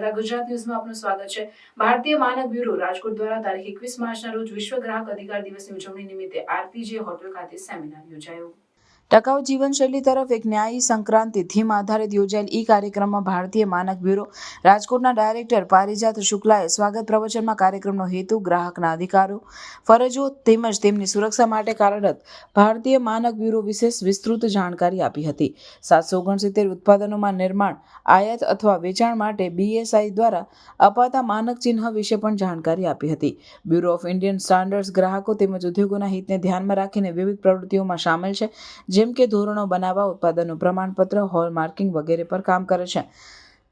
નમસ્કાર ગુજરાત ન્યૂઝમાં આપનું સ્વાગત છે. ભારતીય માનક બ્યુરો રાજકોટ દ્વારા તારીખ એકવીસ માર્ચના રોજ વિશ્વ ગ્રાહક અધિકાર દિવસની ઉજવણી નિમિત્તે આરપીજે હોટલ ખાતે સેમિનાર યોજાયો. ટકાઉ જીવનશૈલી તરફ એક ન્યાયી સંક્રાંતિ થીમ આધારિત યોજાયેલ ઈ કાર્યક્રમમાં ભારતીય માનક બ્યુરો, રાજકોટના ડાયરેક્ટર પારિજાત શુક્લાએ સ્વાગત પ્રવચનમાં કાર્યક્રમનો હેતુ ગ્રાહકના અધિકારો, ફરજો તેમજ તેમની સુરક્ષા માટે કાર્યરત ભારતીય માનક બ્યુરો વિશેષ વિસ્તૃત જાણકારી આપી હતી. સાતસો ઓગણસિત્તેર ઉત્પાદનોમાં નિર્માણ, આયાત અથવા વેચાણ માટે બીએસઆઈ દ્વારા અપાતા માનક ચિહ્ન વિશે પણ જાણકારી આપી હતી. બ્યુરો ઓફ ઇન્ડિયન સ્ટાન્ડર્ડ્સ ગ્રાહકો તેમજ ઉદ્યોગોના હિતને ધ્યાનમાં રાખીને વિવિધ પ્રવૃત્તિઓમાં સામેલ છે જેમ કે ધોરણો બનાવવા ઉત્પાદનનું પ્રમાણપત્ર, હોલ માર્કિંગ વગેરે પર કામ કરે છે.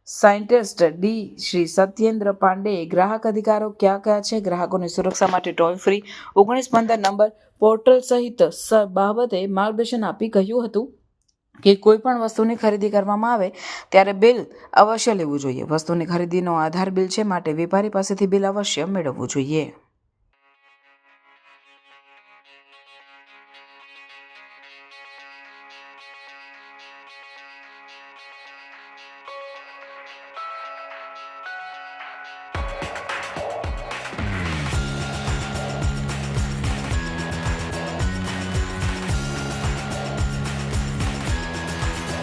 Scientist D. શ્રી સત્યેન્દ્ર પાંડેએ ગ્રાહક અધિકારો કયા કયા છે? ગ્રાહકોની સુરક્ષા માટે ટોલ ફ્રી, ઓગણીસ પંદર નંબર પોર્ટલ સહિત બાબતે માર્ગદર્શન આપી કહ્યું હતું કે કોઈ પણ વસ્તુની ખરીદી કરવામાં આવે ત્યારે બિલ અવશ્ય લેવું જોઈએ. વસ્તુની ખરીદીનો આધાર બિલ છે, માટે વેપારી પાસેથી બિલ અવશ્ય મેળવવું જોઈએ.